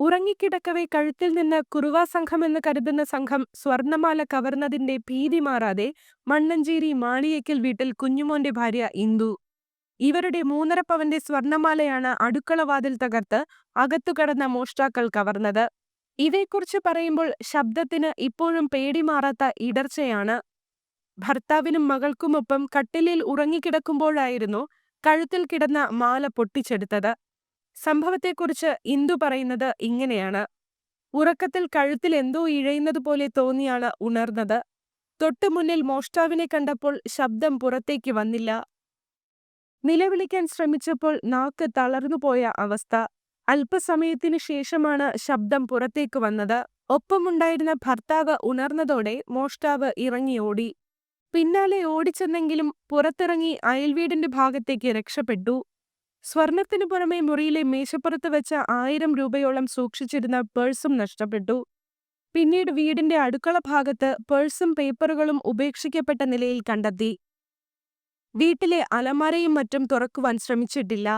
ഉറങ്ങിക്കിടക്കവെ കഴുത്തിൽ നിന്ന് കുറുവാ സംഘമെന്ന് കരുതുന്ന സംഘം സ്വർണമാല കവർന്നതിന്റെ ഭീതി മാറാതെ മണ്ണഞ്ചേരി മാളിയേക്കൽ വീട്ടിൽ കുഞ്ഞുമോന്റെ ഭാര്യ ഇന്ദു. ഇവരുടെ മൂന്നര പവന്റെ സ്വർണമാലയാണ് അടുക്കളവാതിൽ തകർത്ത് അകത്തു കടന്ന മോഷ്ടാക്കൾ കവർന്നത്. ഇതേക്കുറിച്ച് പറയുമ്പോൾ ശബ്ദത്തിന് ഇപ്പോഴും പേടി മാറാത്ത ഇടർച്ചയാണ്. ഭർത്താവിനും മകൾക്കുമൊപ്പം കട്ടിലിൽ ഉറങ്ങിക്കിടക്കുമ്പോഴായിരുന്നു കഴുത്തിൽ കിടന്ന മാല പൊട്ടിച്ചെടുത്തത്. സംഭവത്തെക്കുറിച്ച് ഇന്ദു പറയുന്നത് ഇങ്ങനെയാണ്. ഉറക്കത്തിൽ കഴുത്തിൽ എന്തോ ഇഴയുന്നത് പോലെ തോന്നിയാണ് ഉണർന്നത്. തൊട്ടു മുന്നിൽ മോഷ്ടാവിനെ കണ്ടപ്പോൾ ശബ്ദം പുറത്തേക്ക് വന്നില്ല. നിലവിളിക്കാൻ ശ്രമിച്ചപ്പോൾ നാക്ക് തളർന്നുപോയ അവസ്ഥ. അല്പസമയത്തിനു ശേഷമാണ് ശബ്ദം പുറത്തേക്ക് വന്നത്. ഒപ്പമുണ്ടായിരുന്ന ഭർത്താവ് ഉണർന്നതോടെ മോഷ്ടാവ് ഇറങ്ങി ഓടി. പിന്നാലെ ഓടിച്ചെന്നെങ്കിലും പുറത്തിറങ്ങി അയൽവീടിന്റെ ഭാഗത്തേക്ക് രക്ഷപ്പെട്ടു. സ്വർണത്തിനു പുറമെ മുറിയിലെ മേശപ്പുറത്ത് വെച്ച ആയിരം രൂപയോളം സൂക്ഷിച്ചിരുന്ന പേഴ്സും നഷ്ടപ്പെട്ടു. പിന്നീട് വീടിന്റെ അടുക്കള ഭാഗത്ത് പേഴ്സും പേപ്പറുകളും ഉപേക്ഷിക്കപ്പെട്ട നിലയിൽ കണ്ടെത്തി. വീട്ടിലെ അലമാരയും മറ്റും തുറക്കുവാൻ ശ്രമിച്ചിട്ടില്ല.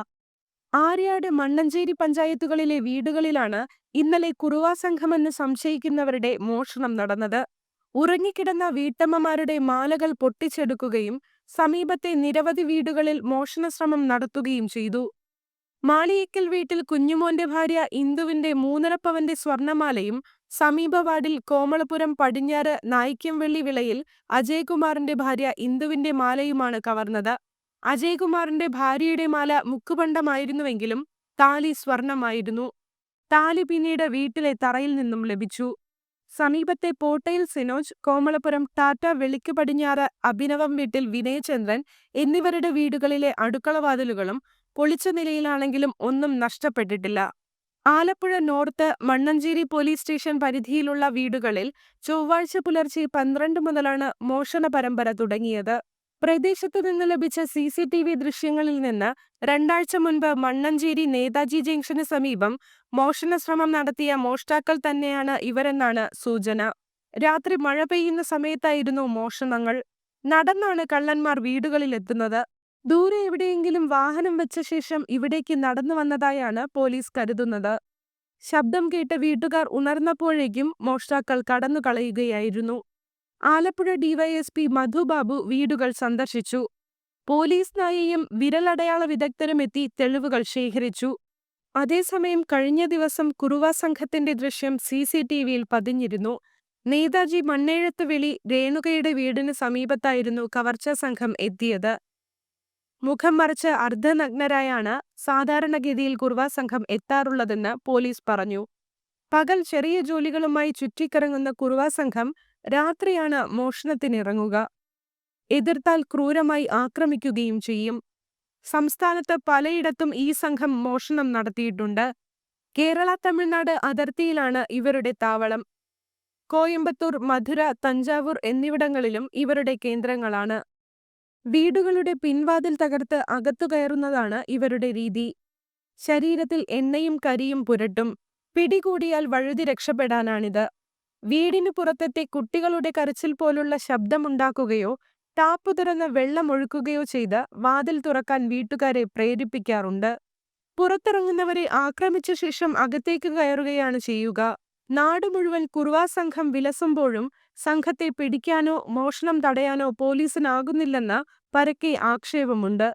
ആര്യാട് മണ്ണഞ്ചേരി പഞ്ചായത്തുകളിലെ വീടുകളിലാണ് ഇന്നലെ കുറുവാ സംഘമെന്ന് സംശയിക്കുന്നവരുടെ മോഷണം നടന്നത്. ഉറങ്ങിക്കിടന്ന വീട്ടമ്മമാരുടെ മാലകൾ പൊട്ടിച്ചെടുക്കുകയും സമീപത്തെ നിരവധി വീടുകളിൽ മോഷണശ്രമം നടത്തുകയും ചെയ്തു. മാളിയേക്കൽ വീട്ടിൽ കുഞ്ഞുമോന്റെ ഭാര്യ ഇന്ദുവിന്റെ മൂന്നരപ്പവന്റെ സ്വർണമാലയും സമീപ വാർഡിൽ കോമളപുരം പടിഞ്ഞാറ് നായിക്യംവെള്ളി വിളയിൽ അജയ്കുമാറിന്റെ ഭാര്യ ഇന്ദുവിന്റെ മാലയുമാണ് കവർന്നത്. അജയ്കുമാറിന്റെ ഭാര്യയുടെ മാല മുക്കുപണ്ടമായിരുന്നുവെങ്കിലും താലി സ്വർണമായിരുന്നു. താലി പിന്നീട് വീട്ടിലെ തറയിൽ നിന്നും ലഭിച്ചു. സമീപത്തെ പോട്ടയിൽ സിനോജ് കോമളപുരം ടാറ്റ വെളിക്ക് പടിഞ്ഞാറ് അഭിനവം വീട്ടിൽ വിനയചന്ദ്രൻ എന്നിവരുടെ വീടുകളിലെ അടുക്കളവാതിലുകളും പൊളിച്ച നിലയിലാണെങ്കിലും ഒന്നും നഷ്ടപ്പെട്ടിട്ടില്ല. Alappuzha north Mannancherry police station പരിധിയിലുള്ള വീടുകളിൽ ചൊവ്വാഴ്ച പുലർച്ചെ പന്ത്രണ്ട് മുതലാണ് മോഷണ പരമ്പര തുടങ്ങിയത്. പ്രദേശത്തു നിന്ന് ലഭിച്ച സി സി ടി വി ദൃശ്യങ്ങളിൽ നിന്ന് രണ്ടാഴ്ച മുൻപ് മണ്ണഞ്ചേരി നേതാജി ജംഗ്ഷന് സമീപം മോഷണശ്രമം നടത്തിയ മോഷ്ടാക്കൾ തന്നെയാണ് ഇവരെന്നാണ് സൂചന. രാത്രി മഴ പെയ്യുന്ന സമയത്തായിരുന്നു മോഷണങ്ങൾ. നടന്നാണ് കള്ളന്മാർ വീടുകളിൽ എത്തുന്നത്. ദൂരെ എവിടെയെങ്കിലും വാഹനം വെച്ച ശേഷം ഇവിടേക്ക് നടന്നു വന്നതായാണ് പോലീസ് കരുതുന്നത്. ശബ്ദം കേട്ട് വീട്ടുകാർ ഉണർന്നപ്പോഴേക്കും മോഷ്ടാക്കൾ കടന്നു കളയുകയായിരുന്നു ആലപ്പുഴ ഡിവൈഎസ്പി മധുബാബു വീടുകൾ സന്ദർശിച്ചു. പോലീസ് നായയും വിരലടയാള വിദഗ്ധരും എത്തി തെളിവുകൾ ശേഖരിച്ചു. അതേസമയം കഴിഞ്ഞ ദിവസം കുറുവ സംഘത്തിന്റെ ദൃശ്യം സി സി ടി വിയിൽ പതിഞ്ഞിരുന്നു. നേതാജി മണ്ണേഴത്ത് വെളി രേണുകയുടെ വീടിന് സമീപത്തായിരുന്നു കവർച്ച സംഘം എത്തിയത്. മുഖം മറച്ച് അർദ്ധനഗ്നരായാണ് സാധാരണഗതിയിൽ കുറുവ സംഘം എത്താറുള്ളതെന്ന് പോലീസ് പറഞ്ഞു. പകൽ ചെറിയ ജോലികളുമായി ചുറ്റിക്കറങ്ങുന്ന കുറുവ സംഘം രാത്രിയാണ് മോഷണത്തിനിറങ്ങുക. എതിർത്താൽ ക്രൂരമായി ആക്രമിക്കുകയും ചെയ്യും. സംസ്ഥാനത്ത് പലയിടത്തും ഈ സംഘം മോഷണം നടത്തിയിട്ടുണ്ട്. കേരള തമിഴ്നാട് അതിർത്തിയിലാണ് ഇവരുടെ താവളം. കോയമ്പത്തൂർ മധുര തഞ്ചാവൂർ എന്നിവിടങ്ങളിലും ഇവരുടെ കേന്ദ്രങ്ങളാണ്. വീടുകളുടെ പിൻവാതിൽ തകർത്ത് അകത്തു കയറുന്നതാണ് ഇവരുടെ രീതി. ശരീരത്തിൽ എണ്ണയും കരിയും പുരട്ടും. പിടികൂടിയാൽ വഴുതി രക്ഷപ്പെടാനാണിത്. വീടിനു പുറത്തെത്തി കുട്ടികളുടെ കരച്ചിൽ പോലുള്ള ശബ്ദമുണ്ടാക്കുകയോ ടാപ്പ് തുറന്ന് വെള്ളമൊഴുക്കുകയോ ചെയ്ത് വാതിൽ തുറക്കാൻ വീട്ടുകാരെ പ്രേരിപ്പിക്കാറുണ്ട്. പുറത്തിറങ്ങുന്നവരെ ആക്രമിച്ച ശേഷം അകത്തേക്ക് കയറുകയാണ് ചെയ്യുക. നാട് മുഴുവൻ കുറുവാ സംഘം വിലസുമ്പോഴും സംഘത്തെ പിടിക്കാനോ മോഷണം തടയാനോ പോലീസിനാകുന്നില്ലെന്ന് പരക്കെ ആക്ഷേപമുണ്ട്.